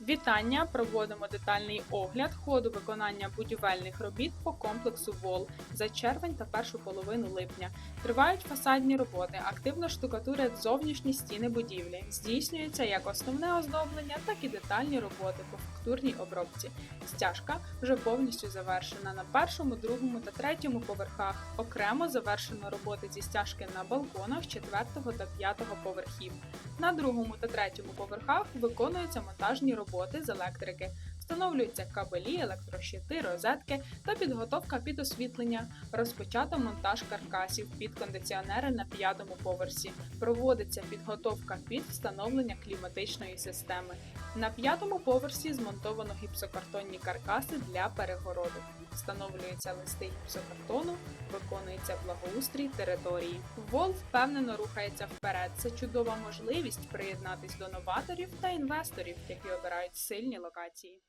Вітання! Проводимо детальний огляд ходу виконання будівельних робіт по комплексу ВОЛ за червень та першу половину липня. Тривають фасадні роботи, активно штукатурять зовнішні стіни будівлі. Здійснюється як основне оздоблення, так і детальні роботи по фактурній обробці. Стяжка вже повністю завершена на першому, другому та третьому поверхах. Окремо завершено роботи зі стяжки на балконах четвертого та п'ятого поверхів. На другому та третьому поверхах виконуються монтажні роботи з електрики. Встановлюються кабелі, електрощити, розетки та підготовка під освітлення. Розпочато монтаж каркасів під кондиціонери на п'ятому поверсі. Проводиться підготовка під встановлення кліматичної системи. На п'ятому поверсі змонтовано гіпсокартонні каркаси для перегородок. Встановлюються листи гіпсокартону, виконується благоустрій території. Вол впевнено рухається вперед. Це чудова можливість приєднатись до новаторів та інвесторів, які обирають сильні локації.